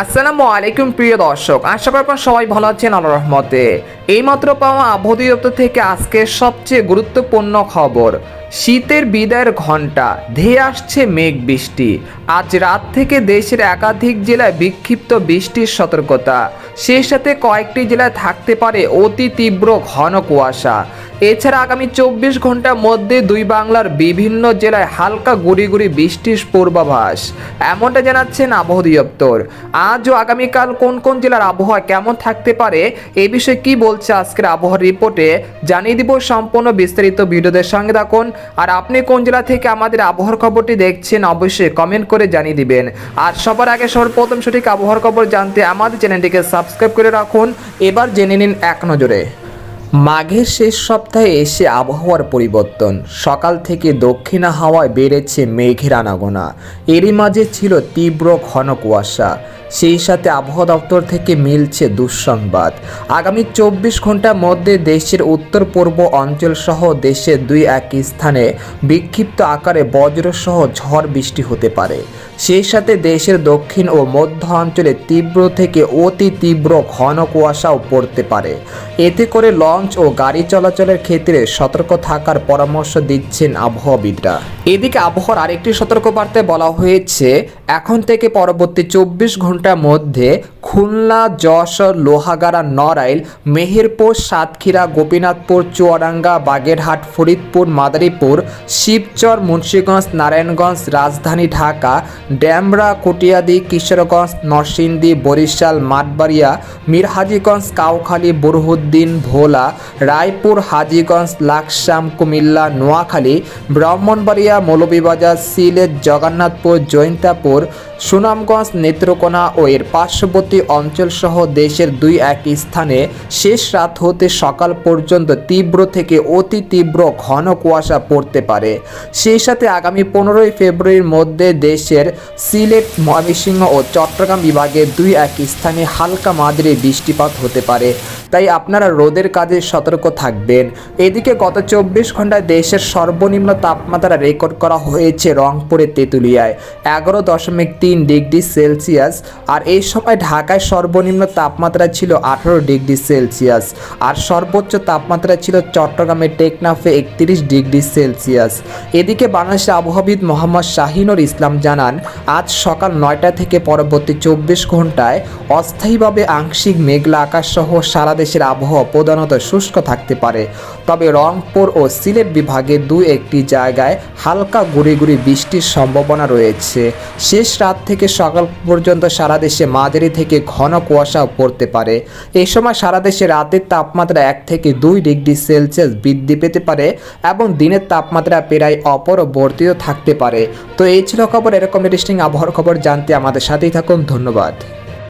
আসসালামু আলাইকুম প্রিয় দর্শক। আশা করি আপনারা সবাই ভালো আছেন আল্লাহ রহমতে। এইমাত্র পাওয়া আবহাওয়া দপ্তর থেকে আজকের সবচেয়ে গুরুত্বপূর্ণ খবর। শীতের বিদায়ের ঘণ্টা ধেয়ে আসছে মেঘ বৃষ্টি। আজ রাত থেকে দেশের একাধিক জেলায় বিক্ষিপ্ত বৃষ্টির সতর্কতা। সেই সাথে কয়েকটি জেলায় থাকতে পারে অতি তীব্র ঘন কুয়াশা। এছাড়া আগামী চব্বিশ ঘণ্টার মধ্যে দুই বাংলার বিভিন্ন জেলায় হালকা গুড়ি গুড়ি বৃষ্টির পূর্বাভাস। এমনটা জানাচ্ছেন আবহাওয়া দপ্তর আজ ও আগামীকাল কোন কোন জেলার আবহাওয়া কেমন থাকতে পারে, এ বিষয়ে কি বলছে আজকের আবহাওয়ার রিপোর্টে জানিয়ে দিব সম্পূর্ণ বিস্তারিত ভিডিওদের সঙ্গে থাকুন। আর আপনি কোন জেলা থেকে আমাদের আবহাওয়ার খবরটি দেখছেন, অবশ্যই কমেন্ট করে জানিয়ে দিবেন। আর সবার আগে সর্বপ্রথম সঠিক আবহাওয়ার খবর জানতে আমাদের চ্যানেলটিকে সাবস্ক্রাইব করে রাখুন। এবার জেনে নিন এক নজরে। মাঘের শেষ সপ্তাহে এসে আবহাওয়ার পরিবর্তন। সকাল থেকে দক্ষিণা হাওয়ায় বেড়েছে মেঘের আনাগোনা। এরই মাঝে ছিল তীব্র ঘন কুয়াশা। সেই সাথে আবহাওয়া দপ্তর থেকে মিলছে দুঃসংবাদ। আগামী চব্বিশ ঘণ্টার মধ্যে দেশের উত্তর পূর্ব অঞ্চল সহ দেশের দুই এক স্থানে বিক্ষিপ্ত আকারে বজ্রসহ ঝড় বৃষ্টি হতে পারে। সেই সাথে দেশের দক্ষিণ ও মধ্য অঞ্চলে তীব্র থেকে অতি তীব্র ঘন কুয়াশাও পড়তে পারে। এতে করে লঞ্চ ও গাড়ি চলাচলের ক্ষেত্রে সতর্ক থাকার পরামর্শ দিচ্ছেন আবহাওয়াবিদরা। এদিকে আবহাওয়ার আরেকটি সতর্কবার্তায় বলা হয়েছে, এখন থেকে পরবর্তী চব্বিশ ঘণ্টার মধ্যে খুলনা, যশোর, লোহাগাড়া, নড়াইল, মেহেরপুর, সাতক্ষীরা, গোপীনাথপুর, চুয়াডাঙ্গা, বাগেরহাট, ফরিদপুর, মাদারীপুর, শিবচর, মুন্সীগঞ্জ, নারায়ণগঞ্জ, রাজধানী ঢাকা, ড্যামরা, কটিয়াদি, কিশোরগঞ্জ, নরসিংদী, বরিশাল, মাঠবাড়িয়া, মিরহাজিগঞ্জ, কাউখালী, বুরহুদ্দিন, ভোলা, রায়পুর, হাজিগঞ্জ, লাকসাম, কুমিল্লা, নোয়াখালী, ব্রাহ্মণবাড়িয়া, মৌলভীবাজার, সিলেট, জগন্নাথপুর, জৈন্তাপুর সুনামগঞ্জ, নেত্রকোনা ও এর পার্শ্ববর্তী অঞ্চলসহ দেশের দুই এক স্থানে শেষ রাত হতে সকাল পর্যন্ত তীব্র থেকে অতি তীব্র ঘন কুয়াশা পড়তে পারে। সেই সাথে আগামী পনেরোই ফেব্রুয়ারির মধ্যে দেশের সিলেট, ময়মনসিংহ ও চট্টগ্রাম বিভাগের দুই এক স্থানে হালকা মাঝারি বৃষ্টিপাত হতে পারে। তাই আপনারা রোদের কাজে সতর্ক থাকবেন। এদিকে গত চব্বিশ ঘন্টায় দেশের সর্বনিম্ন তাপমাত্রা রেকর্ড করা হয়েছে রংপুরের তেঁতুলিয়ায়। এগারো দশমিক তিন ডিগ্রি সেলসিয়াস আর এই সময় ঢাকায় সর্বনিম্ন তাপমাত্রা ছিল আঠারো ডিগ্রি সেলসিয়াস আর সর্বোচ্চ তাপমাত্রা ছিল চট্টগ্রামের টেকনাফে একত্রিশ ডিগ্রি সেলসিয়াস। এদিকে বাংলাদেশের আবহাওয়াবিদ মোহাম্মদ শাহিনুর ইসলাম জানান, আজ সকাল নয়টা থেকে পরবর্তী চব্বিশ ঘন্টায় অস্থায়ীভাবে আংশিক মেঘলা আকাশ সহ সারা দেশের আবহাওয়া প্রধানত শুষ্ক থাকতে পারে। তবে রংপুর ও সিলেট বিভাগে দু একটি জায়গায় হালকা গুড়ি গুড়ি বৃষ্টির সম্ভাবনা রয়েছে। শেষ রাত থেকে সকাল পর্যন্ত সারা দেশে মাঝারি থেকে ঘন কুয়াশা পড়তে পারে। এই সময় সারা দেশে রাতের তাপমাত্রা এক থেকে দুই ডিগ্রি সেলসিয়াস বৃদ্ধি পেতে পারে এবং দিনের তাপমাত্রা প্রায় অপরবর্তিত থাকতে পারে। তো এই ছিল খবর, এরকম ইন্টারেস্টিং আবহাওয়ার খবর জানতে আমাদের সাথেই থাকুন। ধন্যবাদ।